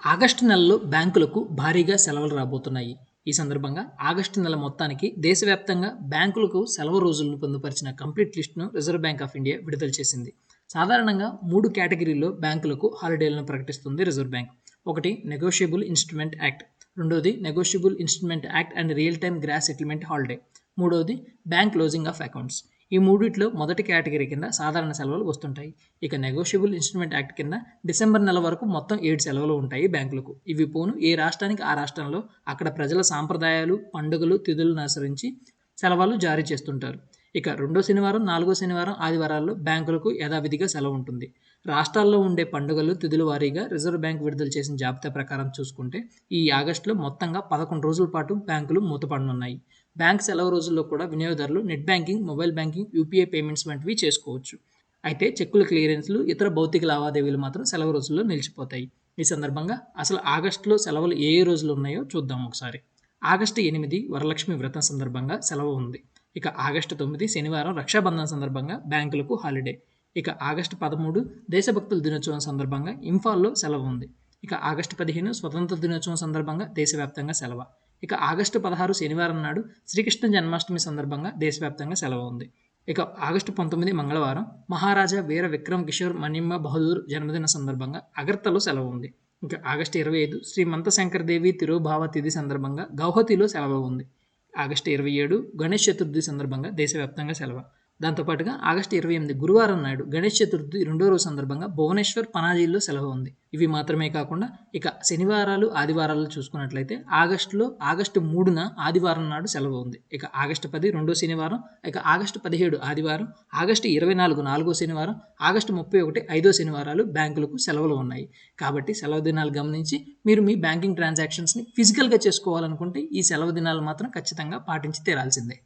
August నెలలో బ్యాంకులకు భారీగా సెలవులు రాబోతున్నాయి. ఈ సందర్భంగా ఆగస్టు నెల మొత్తానికి దేశవ్యాప్తంగా బ్యాంకులకు సెలవు రోజులను పొందుపరిచిన కంప్లీట్ లిస్టును రిజర్వ్ బ్యాంక్ ఆఫ్ ఇండియా విడుదల చేసింది. సాధారణంగా మూడు కేటగిరీల్లో బ్యాంకులకు హాలిడేలను ప్రకటిస్తుంది రిజర్వ్ బ్యాంక్. ఒకటి నెగోషియబుల్ ఇన్స్ట్రుమెంట్ యాక్ట్ రెండోది negotiable instrument act and real time gross settlement holiday మూడోది బ్యాంక్ క్లోజింగ్ ఆఫ్ అకౌంట్స్ ఈ మూడిట్లో మొదటి కేటగిరీ కింద సాధారణ సెలవులు వస్తుంటాయి. ఇక నెగోషియబుల్ ఇన్స్ట్రుమెంట్ యాక్ట్ కింద డిసెంబర్ నెల వరకు మొత్తం ఏడు సెలవులు ఉంటాయి బ్యాంకులకు. ఇవి పోను ఏ రాష్ట్రానికి ఆ రాష్ట్రంలో అక్కడ ప్రజల సాంప్రదాయాలు పండుగలు తిథులను అనుసరించి సెలవులు జారీ చేస్తుంటారు. ఇక రెండో శనివారం నాలుగో శనివారం ఆదివారాల్లో బ్యాంకులకు యథావిధిగా సెలవు ఉంటుంది. రాష్ట్రాల్లో ఉండే పండుగలు తిథుల వారీగా రిజర్వ్ బ్యాంక్ విడుదల చేసిన జాబితా ప్రకారం చూసుకుంటే ఈ ఆగస్టులో మొత్తంగా పదకొండు రోజుల పాటు బ్యాంకులు మూతపడనున్నాయి. బ్యాంక్ సెలవు రోజుల్లో కూడా వినియోగదారులు net banking mobile banking UPI payments వంటివి చేసుకోవచ్చు. అయితే చెక్కుల క్లియరెన్స్లు ఇతర భౌతిక లావాదేవీలు మాత్రం సెలవు రోజుల్లో నిలిచిపోతాయి. ఈ సందర్భంగా అసలు ఆగస్టులో సెలవులు ఏ ఏ రోజులు ఉన్నాయో చూద్దాం ఒకసారి. ఆగస్టు ఎనిమిది వరలక్ష్మి వ్రతం సందర్భంగా సెలవు ఉంది. ఇక ఆగస్టు తొమ్మిది శనివారం రక్షాబంధన్ సందర్భంగా బ్యాంకులకు హాలిడే. ఇక ఆగస్టు పదమూడు దేశభక్తుల దినోత్సవం సందర్భంగా ఇంఫాల్లో సెలవు ఉంది. ఇక ఆగస్టు పదిహేను స్వతంత్ర దినోత్సవం సందర్భంగా దేశవ్యాప్తంగా సెలవు. ఇక ఆగస్టు పదహారు శనివారం నాడు శ్రీకృష్ణ జన్మాష్టమి సందర్భంగా దేశవ్యాప్తంగా సెలవు ఉంది. ఇక ఆగస్టు పంతొమ్మిది మంగళవారం మహారాజా వీర విక్రమ్ కిషోర్ మణిమ్మ బహదూర్ జన్మదిన సందర్భంగా అగర్తలో సెలవు ఉంది. ఇక ఆగస్టు ఇరవై ఐదు శ్రీ మంతశంకర్ దేవి తిరుభావ తిథి సందర్భంగా గౌహతిలో సెలవు ఉంది. ఆగస్టు ఇరవై ఏడు గణేష్ చతుర్థి సందర్భంగా దేశవ్యాప్తంగా సెలవు. దాంతోపాటుగా ఆగస్టు ఇరవై ఎనిమిది గురువారం నాడు గణేష్ చతుర్థి రెండో రోజు సందర్భంగా భువనేశ్వర్ పనాజీల్లో సెలవు ఉంది. ఇవి మాత్రమే కాకుండా ఇక శనివారాలు ఆదివారాలు చూసుకున్నట్లయితే ఆగస్టులో ఆగస్టు మూడున ఆదివారం నాడు సెలవు ఉంది. ఇక ఆగస్టు పది రెండో శనివారం ఇక ఆగస్టు పదిహేడు ఆదివారం ఆగస్టు ఇరవై నాలుగు నాలుగో శనివారం ఆగస్టు ముప్పై ఒకటి ఐదో శనివారాలు బ్యాంకులకు సెలవులు ఉన్నాయి. కాబట్టి సెలవు దినాలు గమనించి మీరు మీ బ్యాంకింగ్ ట్రాన్సాక్షన్స్ని ఫిజికల్గా చేసుకోవాలనుకుంటే ఈ సెలవు దినాలు మాత్రం ఖచ్చితంగా పాటించి తీరాల్సిందే.